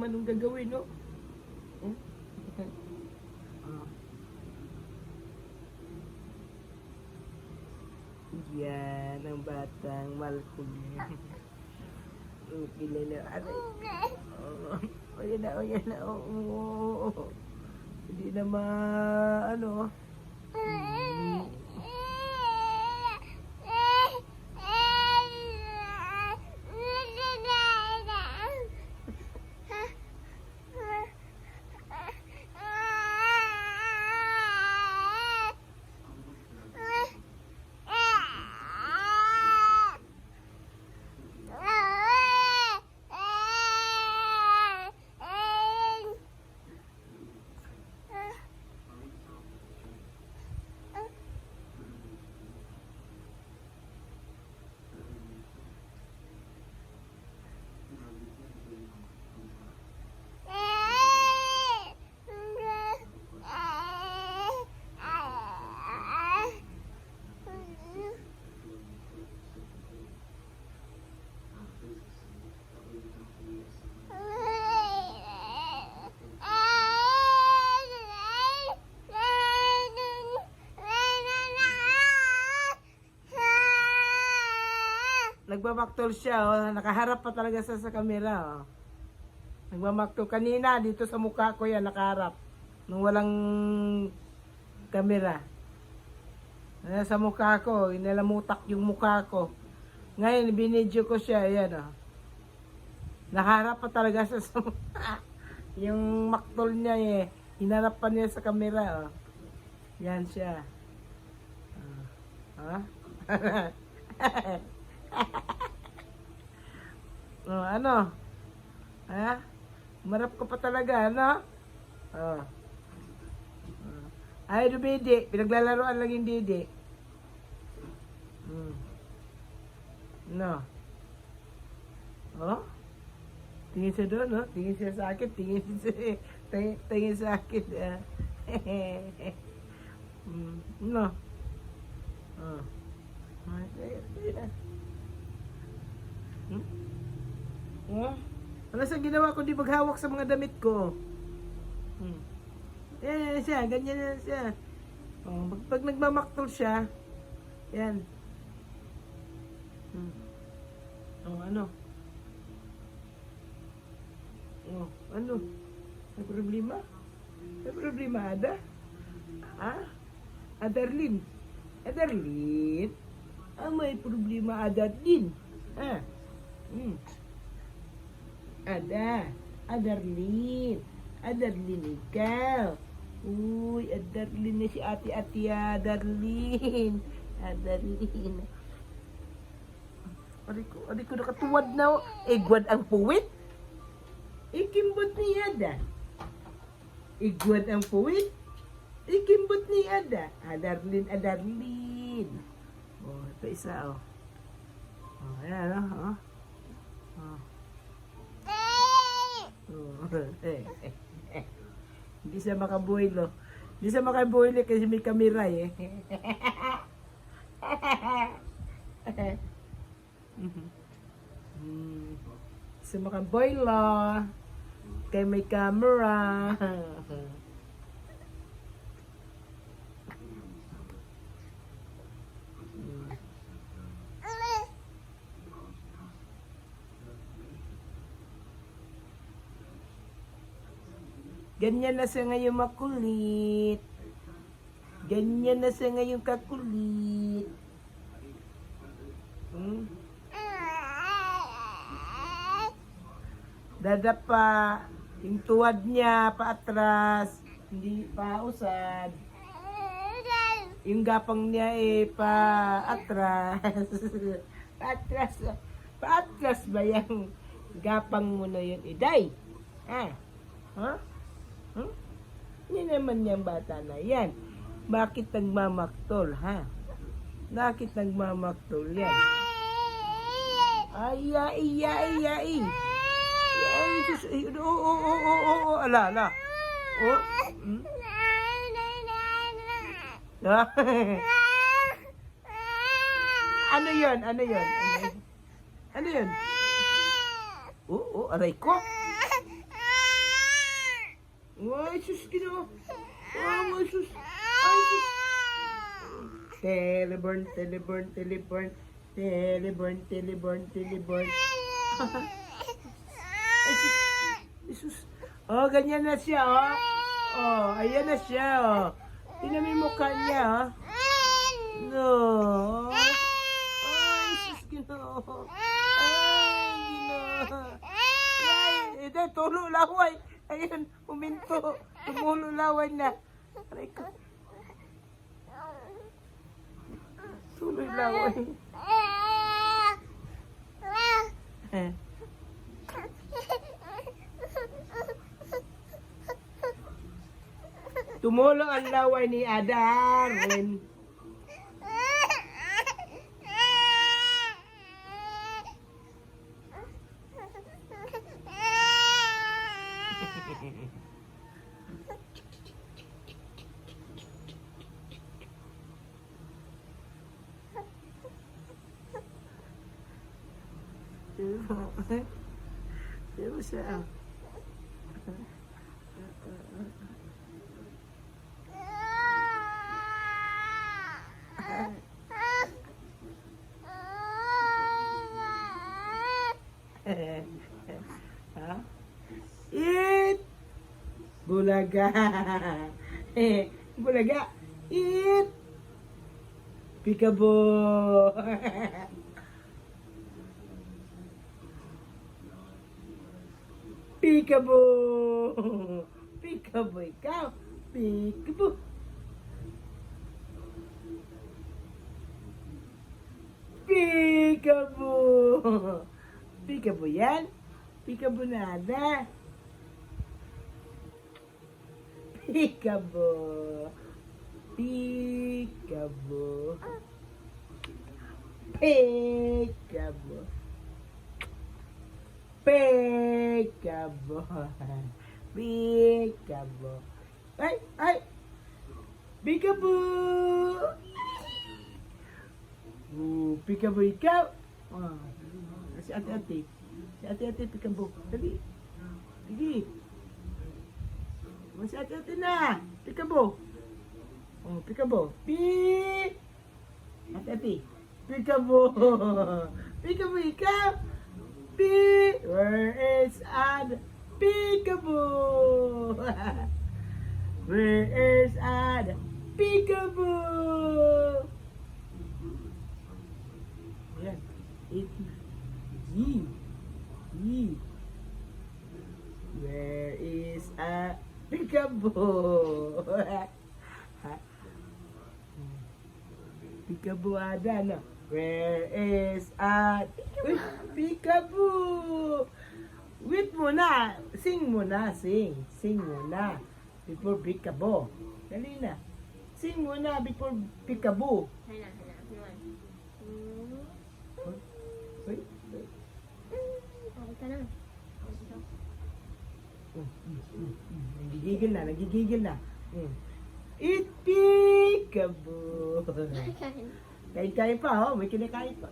naman ang gagawin, no? Hmm? Yan ang batang malkulit. Oh, kilala. Aray. Oh, oh, yan na, oh, yan na. Oh, oh, oh, oh. Hindi na ma, ano. Hmm. Nagmamaktol siya, oh. nakaharap pa talaga siya sa kamera. Oh. Nagmamaktol kanina, dito sa mukha ko yan, nakaharap. Nung walang kamera. Ayan, sa mukha ko, inalamutak yung mukha ko. Ngayon, binidyo ko siya, ayan oh. Nakaharap pa talaga siya sa mukha. yung maktol niya eh, hinarap pa niya sa kamera oh. Yan siya. Ah. Ha? oh, ano? Ha? Marap ko pa talaga, ano? Oh. Oh. Ay, dumidi. Pinaglalaroan lang yung didi. Hmm. No. Oh? Tingin siya doon, no? Tingin siya sa akin. Tingin siya, tingin, tingin sa akin. ah. Hmm. No. Oh. Ay. Hmm? Oh? Ano sa ginawa ko di maghawak sa mga damit ko? Hmm. Yan, yan siya, ganyan yan siya. Oh, pag, pag nagmamaktol siya, yan. Hmm. Oh, ano? Oh, ano? May problema? May problema, Ada? Ah? Adarlin? Adarlin? Ah, may problema, Adarlin? Ah? Hmm. Ada. Adarlin. Adarlin ikaw. Uy, Adarlin na si ate-ate Adarlin. Adarlin. Ari ko, ari ko nakatuwad na. oh. Igwad ang puwit. Ikimbot ni Ada. Igwad ang puwit. Ikimbot ni Ada. Adarlin, Adarlin. Oh, ito isa oh. Oh, ayan oh. oh. Oh. Hindi siya makabuhilo. Hindi siya makabuhilo kasi may kamera eh. Hindi siya makabuhilo. Kaya may camera. Ganyan na siya ngayon makulit. Ganyan na siya ngayon kakulit. Hmm? Dadapa. Yung tuwad niya paatras. Hindi pa usad. Yung gapang niya eh paatras. paatras. Paatras ba yung gapang mo na yun? Iday. Ah. Ha? Hmm? Hindi naman yung bata na yan. Bakit nagmamaktol, ha? Bakit nagmamaktol yan? Ay, ay, ay, ay, ay. Oo, oo, oo, oo, oo, ala, ala. Oh, hmm? Ano yun? Ano yun? Ano, ano yun? Oo, oh, aray ko. Ay, sus, gino. Oh, my sus. Ay, sus. Teleborn, teleborn, teleborn. Teleborn, teleborn, teleborn. Ay, sus. Ay, sus. Oh, ganyan na siya, oh. Oh, ayan na siya, oh. Tingnan mo yung mukha niya, oh. No. Ay, sus, gino. Ay, gino. Ay, ito, tulo laway. Ayun, huminto. Tumulo laway na. Aray ko. Tuloy laway. Eh. Tumulo ang laway ni Adarlin. Diba siya? ha? Eat! Bulaga! Eh, bulaga! Eat! Peekaboo! Peekaboo! Peekaboo ikaw! Peekaboo! Peekaboo! Peekaboo yan? Peekaboo nada? Peekaboo! Peekaboo! Peekaboo! Peekaboo! Peekaboo! Ay! Ay! Peekaboo! Oh, peekaboo ikaw! Ah, si ate-ate. Si ate-ate peekaboo. Dali. Sige. Oh, si ate-ate na. Peekaboo. Oh, peekaboo. Pi! Ate-ate. Peekaboo. Peekaboo ikaw. Pi! Where is? Peekaboo. Where is Ad? Peekaboo. Yan. It. E. Where is a peekaboo? Peekaboo ada na. Where is a Uy, Shabu! Wait mo na. Sing mo na. Sing. Sing mo na. Before bikabo. Dali na. Sing mo na before bikabo. Hala, hala. Yun. Wait. Wait. Okay na. Mm, mm, mm, nagigigil na. Nagigigil na. Mm. Itikabo. Kain-kain pa, oh. May kinakain pa.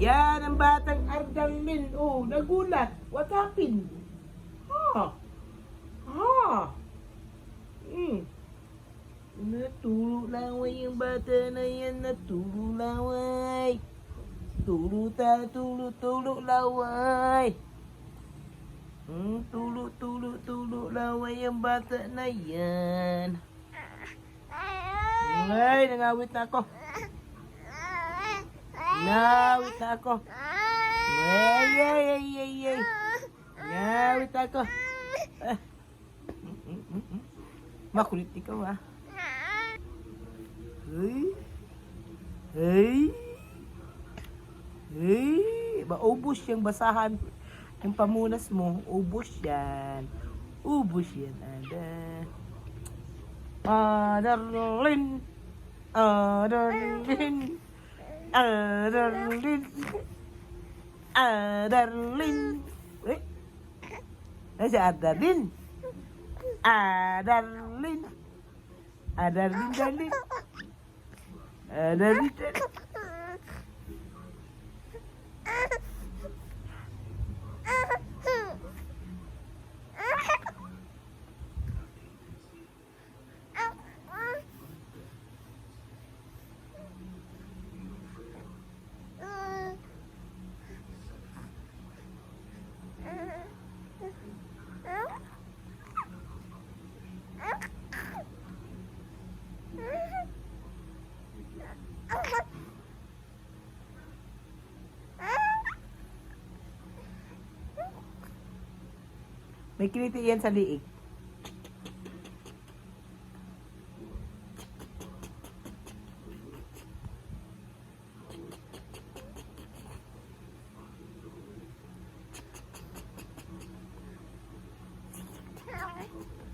Yan ang batang Ardalin. Oh, nagulat. What happened? Ha? Ha? Hmm. Naturo laway yung bata na yan. Naturo laway. Tulo ta, tulo, tulo laway. Hmm, tulo, tulo, tulo laway ang bata na yan. Ay, nangawit na ako. Nangawit na ako. Ay, ay, ay, ay, ay. Nangawit na ako. Ah. Makulit ikaw ah. Hey. Hey. Hey. Maubos yung basahan. Yung pamunas mo, ubos yan. Ubos yan. Ada. Adarlin. Adarlin. Adarlin. Adarlin. Eh? Eh, Adarlin. Adarlin. Adarlin, darlin. Adarlin, darlin. May kiliti yan sa liig.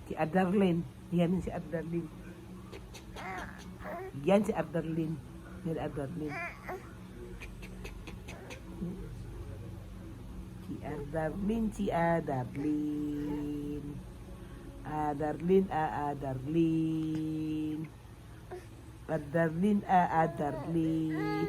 Si Adarlene. Yan si Adarlene. Yan si Adarlene. Yan Adarlene. Si Darlin si A Darlin. A Darlin A A Darlin. A Darlin A A Darlin.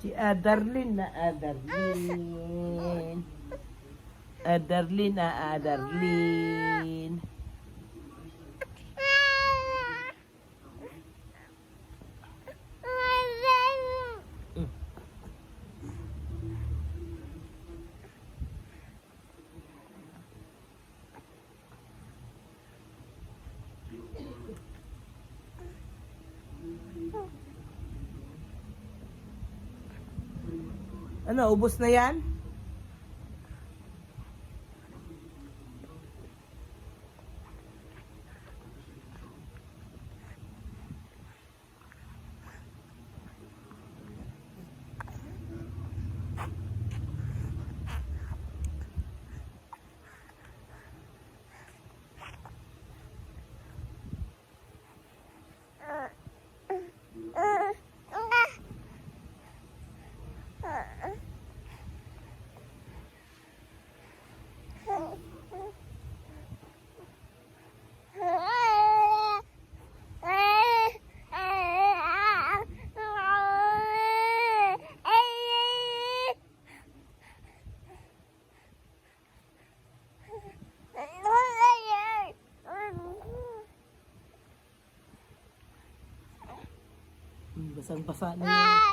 Si A Darlin na A Darlin. Adarlene na Adarlene. Ano, ubos na yan? Hmm, Basang-basa na yan.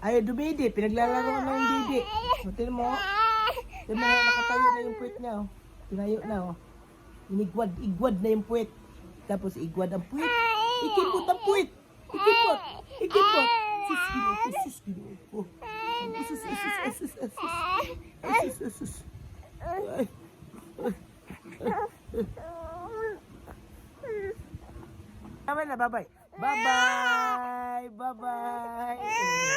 Ay, dumidi. Pinaglalaro ka ng didi. Tingnan mo. Tingnan mo, nakatayo na yung puwet niya. Oh. Tinayo na. Oh. Inigwad, igwad na yung puwet. Tapos igwad ang puwet. Ikipot ang puwet. Ikipot. Ikipot. Sus, gino. Sus, gino. Sus, sus, sus, sus, sus, sus. Sus, sus, sus. Ay. Tama na, bye-bye. Bye-bye. Bye-bye.